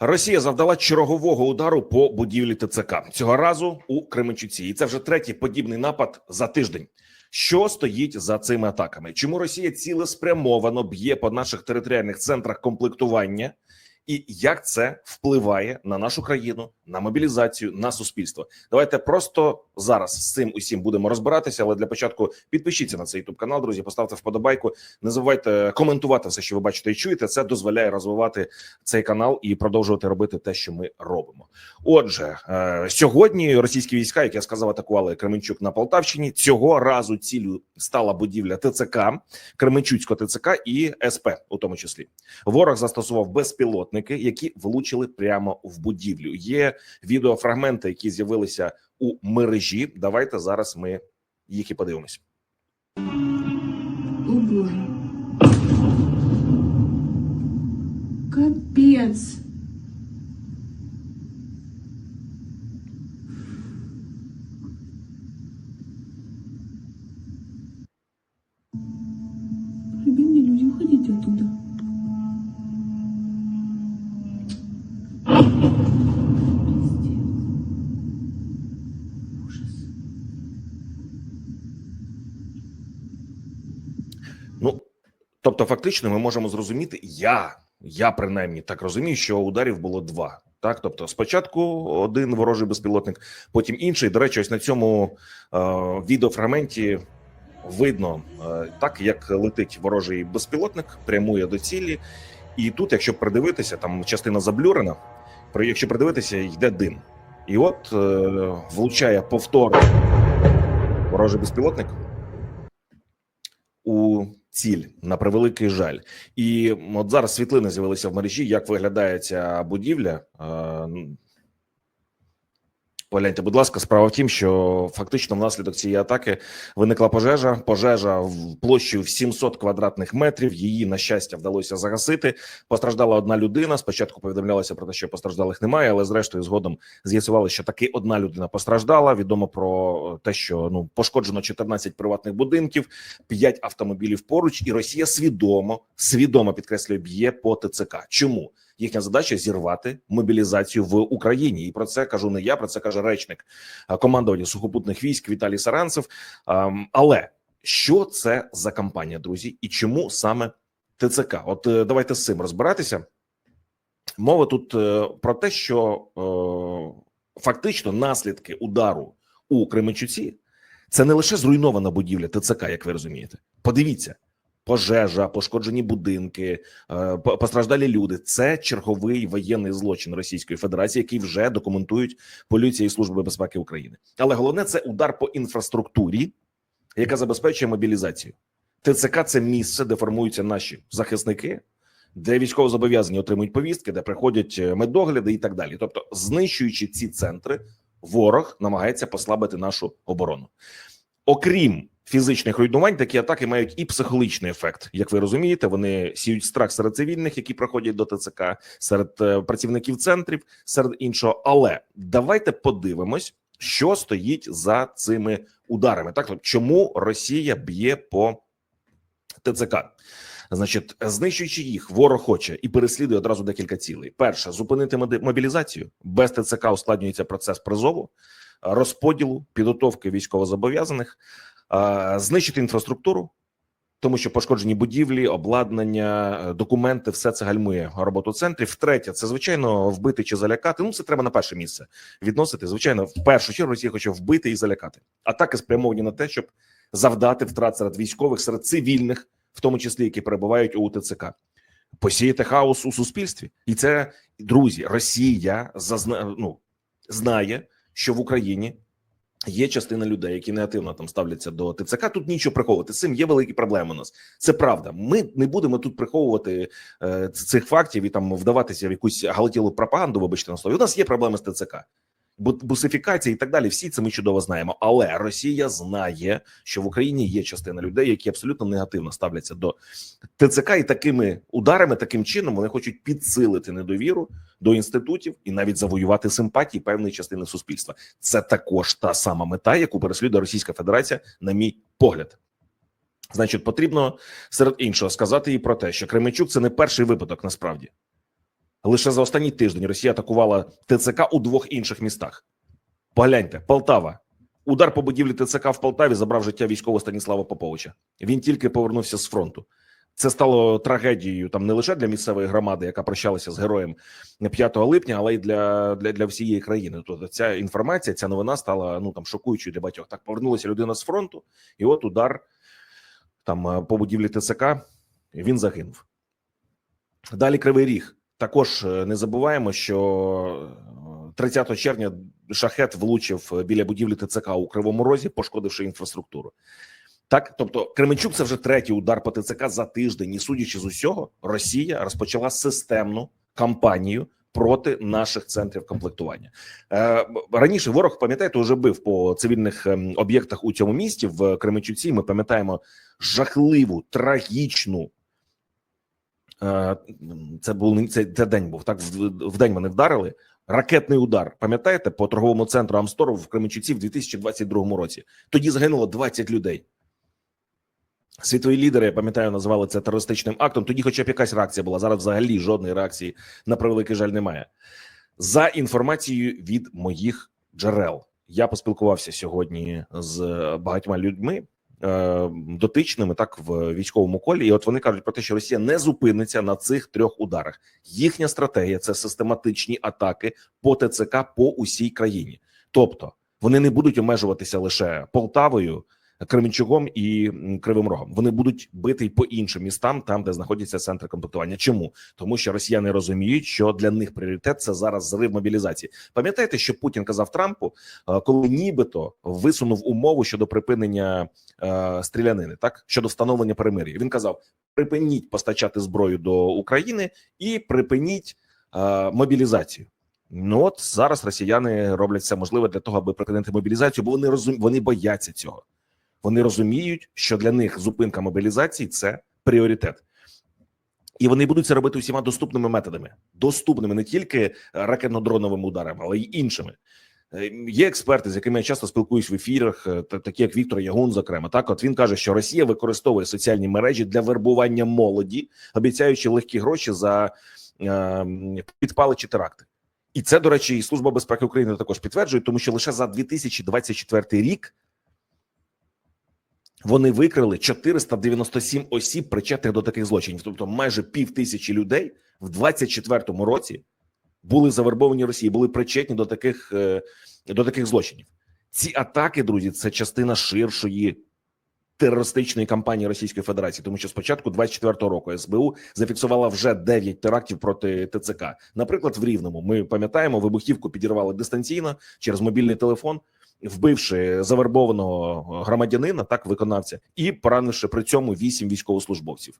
Росія завдала чергового удару по будівлі ТЦК цього разу у Кременчуці, і це вже третій подібний напад за тиждень. Що стоїть за цими атаками? Чому Росія цілеспрямовано б'є по наших територіальних центрах комплектування, і як це впливає на нашу країну, на мобілізацію, на суспільство? Давайте просто зараз з цим усім будемо розбиратися. Але для початку підпишіться на цей youtube канал, друзі. Поставте вподобайку. Не забувайте коментувати все, що ви бачите і чуєте. Це дозволяє розвивати цей канал і продовжувати робити те, що ми робимо. Отже, е, сьогодні російські війська, як я сказав, атакували Кременчук на Полтавщині. Цього разу ціллю стала будівля ТЦК, Кременчуцького ТЦК і СП, у тому числі. Ворог застосував безпілотники, які влучили прямо в будівлю. Є відеофрагменти, які з'явилися у мережі. Давайте зараз ми їх і подивимось. О боже. Капец. Тобто, фактично, ми можемо зрозуміти, я, я принаймні так розумію, що ударів було два. Так, тобто, спочатку один ворожий безпілотник, потім інший. До речі, ось на цьому е, відеофрагменті видно е, так, як летить ворожий безпілотник, прямує до цілі, і тут, якщо придивитися, там частина заблюрена. Якщо придивитися, йде дим, і от е, влучає повторно ворожий безпілотник у ціль на превеликий жаль. І от зараз світлини з'явилися в мережі. Як виглядає ця будівля? Погляньте, будь ласка, справа в тім, що фактично внаслідок цієї атаки виникла пожежа. Пожежа в площею в 700 квадратних метрів. Її на щастя вдалося загасити. Постраждала одна людина. Спочатку повідомлялося про те, що постраждалих немає, але зрештою згодом з'ясували, що таки одна людина постраждала. Відомо про те, що ну пошкоджено 14 приватних будинків, 5 автомобілів поруч, і Росія свідомо свідомо підкреслює б'є по ТЦК. Чому? Їхня задача зірвати мобілізацію в Україні, і про це кажу не я. Про це каже речник командування сухопутних військ Віталій Саранцев. Але що це за кампанія, друзі, і чому саме ТЦК? От е, давайте з цим розбиратися. Мова тут е, про те, що е, фактично наслідки удару у Кременчуці це не лише зруйнована будівля ТЦК, як ви розумієте. Подивіться. Пожежа, пошкоджені будинки, е, постраждалі люди. Це черговий воєнний злочин Російської Федерації, який вже документують поліція і служби безпеки України. Але головне це удар по інфраструктурі, яка забезпечує мобілізацію. ТЦК це місце, де формуються наші захисники, де військовозобов'язані отримують повістки, де приходять е, медогляди і так далі. Тобто, знищуючи ці центри, ворог намагається послабити нашу оборону. Окрім фізичних руйнувань, такі атаки мають і психологічний ефект. Як ви розумієте, вони сіють страх серед цивільних, які проходять до ТЦК, серед е, працівників центрів, серед іншого. Але давайте подивимось, що стоїть за цими ударами. Так, чому Росія б'є по ТЦК? Значить, знищуючи їх, ворог хоче і переслідує одразу декілька цілей. Перше зупинити мобілізацію. Без ТЦК ускладнюється процес призову, розподілу, підготовки військовозобов'язаних, знищити інфраструктуру, тому що пошкоджені будівлі, обладнання, е, документи, все це гальмує роботу центрів. Третє, це звичайно вбити чи залякати. Ну, це треба на перше місце відносити. Звичайно, в першу чергу Росія хоче вбити і залякати. Атаки спрямовані на те, щоб завдати втрат серед військових, серед цивільних, в тому числі які перебувають у ТЦК. Посіяти хаос у суспільстві, і це друзі, Росія зазна... ну, знає, що в Україні є частина людей, які негативно там ставляться до ТЦК. Тут нічого приховувати. З цим є великі проблеми. У нас це правда. Ми не будемо тут приховувати е, цих фактів і там вдаватися в якусь галатілу пропаганду. Вибачте на слові. У нас є проблеми з ТЦК. Бу- Бусифікація і так далі. Всі це ми чудово знаємо. Але Росія знає, що в Україні є частина людей, які абсолютно негативно ставляться до ТЦК, і такими ударами, таким чином, вони хочуть підсилити недовіру до інститутів і навіть завоювати симпатії певної частини суспільства. Це також та сама мета, яку переслідує Російська Федерація, на мій погляд. Значить, потрібно серед іншого сказати і про те, що Кременчук це не перший випадок насправді. Лише за останній тиждень Росія атакувала ТЦК у двох інших містах. Погляньте, Полтава. Удар по будівлі ТЦК в Полтаві забрав життя військового Станіслава Поповича. Він тільки повернувся з фронту. Це стало трагедією там не лише для місцевої громади, яка прощалася з героєм 5 липня, але й для, для, для всієї країни. Тобто ця інформація, ця новина стала ну там шокуючою для багатьох. Так повернулася людина з фронту, і от удар там е, по будівлі ТЦК він загинув. Далі Кривий Ріг. Також е, не забуваємо, що е, 30 червня шахет влучив е, біля будівлі ТЦК у Кривому Розі, пошкодивши інфраструктуру. Так, тобто Кременчук це вже третій удар по ТЦК за тиждень. І судячи з усього, Росія розпочала системну кампанію проти наших центрів комплектування. Е, раніше ворог пам'ятаєте, вже бив по цивільних ем, об'єктах у цьому місті в Кременчуці. Ми пам'ятаємо жахливу, трагічну. Е, це був це, це день був так. В, день вони вдарили. Ракетний удар. Пам'ятаєте, по торговому центру Амстору в Кременчуці в 2022 році. Тоді загинуло 20 людей. Світові лідери, я пам'ятаю, називали це терористичним актом. Тоді, хоча б якась реакція була. Зараз взагалі жодної реакції на превеликий жаль немає. За інформацією від моїх джерел, я поспілкувався сьогодні з багатьма людьми. Е, Дотичними так в військовому колі, і от вони кажуть про те, що Росія не зупиниться на цих трьох ударах. Їхня стратегія це систематичні атаки по ТЦК по усій країні. Тобто вони не будуть обмежуватися лише Полтавою, Кременчугом і Кривим Рогом. Вони будуть бити й по іншим містам, там де знаходяться центри комплектування. Чому тому, що росіяни розуміють, що для них пріоритет це зараз зрив мобілізації. Пам'ятаєте, що Путін казав Трампу, е, коли нібито висунув умову щодо припинення е, стрілянини, так щодо встановлення перемир'я. Він казав: припиніть постачати зброю до України і припиніть е, мобілізацію. Ну от зараз росіяни роблять все можливе для того, аби припинити мобілізацію, бо вони розум... вони бояться цього. Вони розуміють, що для них зупинка мобілізації це пріоритет. І вони будуть це робити усіма доступними методами, доступними не тільки ракетно-дроновими ударами, але й іншими. Е, Є експерти, з якими я часто спілкуюсь в ефірах, е, такі як Віктор Ягун, зокрема. Так, от він каже, що Росія використовує соціальні мережі для вербування молоді, обіцяючи легкі гроші за е, підпали теракти. І це, до речі, і Служба безпеки України також підтверджує, тому що лише за 2024 рік вони викрили 497 осіб, причетних до таких злочинів. Тобто, майже пів тисячі людей в 24-му році були завербовані Росії, були причетні до таких е, до таких злочинів. Ці атаки, друзі, це частина ширшої терористичної кампанії Російської Федерації, тому що спочатку 24-го року СБУ зафіксувала вже 9 терактів проти ТЦК. Наприклад, в Рівному ми пам'ятаємо, вибухівку підірвали дистанційно через мобільний телефон, вбивши завербованого громадянина, так виконавця, і поранивши при цьому 8 військовослужбовців.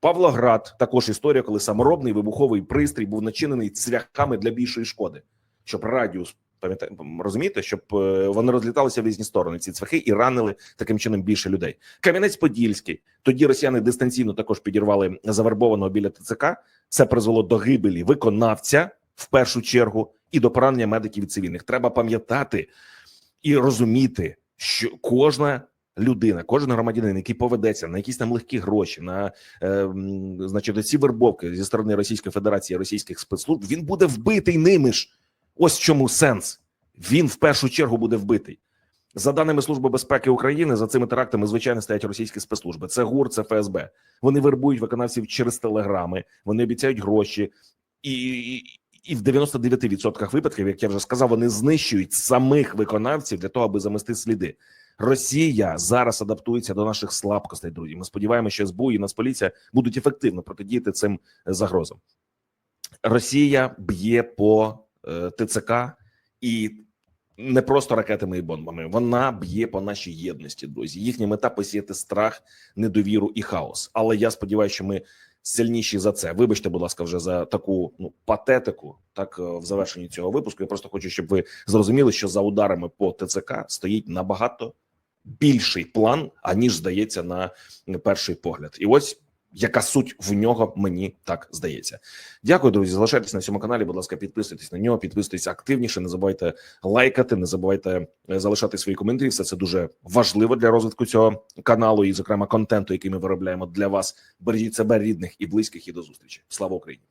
Павлоград також історія, коли саморобний вибуховий пристрій був начинений цвяхами для більшої шкоди, щоб радіус пам'ятаєте, розумієте, щоб е, вони розліталися в різні сторони. Ці цвяхи і ранили таким чином більше людей. Кам'янець-Подільський. Тоді росіяни дистанційно також підірвали завербованого біля ТЦК. Це призвело до гибелі виконавця в першу чергу і до поранення медиків і цивільних. Треба пам'ятати і розуміти, що кожна людина, кожен громадянин, який поведеться на якісь там легкі гроші, на е, значить ці вербовки зі сторони Російської Федерації, російських спецслужб, він буде вбитий ними ж. Ось в чому сенс. Він в першу чергу буде вбитий. За даними Служби безпеки України, за цими терактами звичайно стоять російські спецслужби. Це ГУР, це ФСБ. Вони вербують виконавців через телеграми, вони обіцяють гроші, і, і, і в 99% випадків, як я вже сказав, вони знищують самих виконавців для того, аби замести сліди. Росія зараз адаптується до наших слабкостей. Друзі. Ми сподіваємося, що СБУ і Нацполіція будуть ефективно протидіяти цим загрозам. Росія б'є по е, ТЦК і не просто ракетами і бомбами. Вона б'є по нашій єдності. Друзі, їхня мета посіяти страх, недовіру і хаос. Але я сподіваюся, що ми сильніші за це. Вибачте, будь ласка, вже за таку ну патетику. Так е, в завершенні цього випуску. Я просто хочу, щоб ви зрозуміли, що за ударами по ТЦК стоїть набагато більший план, аніж здається на перший погляд. І ось яка суть в нього, мені так здається. Дякую, друзі. Залишайтесь на цьому каналі. Будь ласка, підписуйтесь на нього, підписуйтесь активніше. Не забувайте лайкати, не забувайте е, залишати свої коментарі. Все це дуже важливо для розвитку цього каналу і, зокрема, контенту, який ми виробляємо для вас. Бережіть себе, рідних і близьких. І до зустрічі. Слава Україні!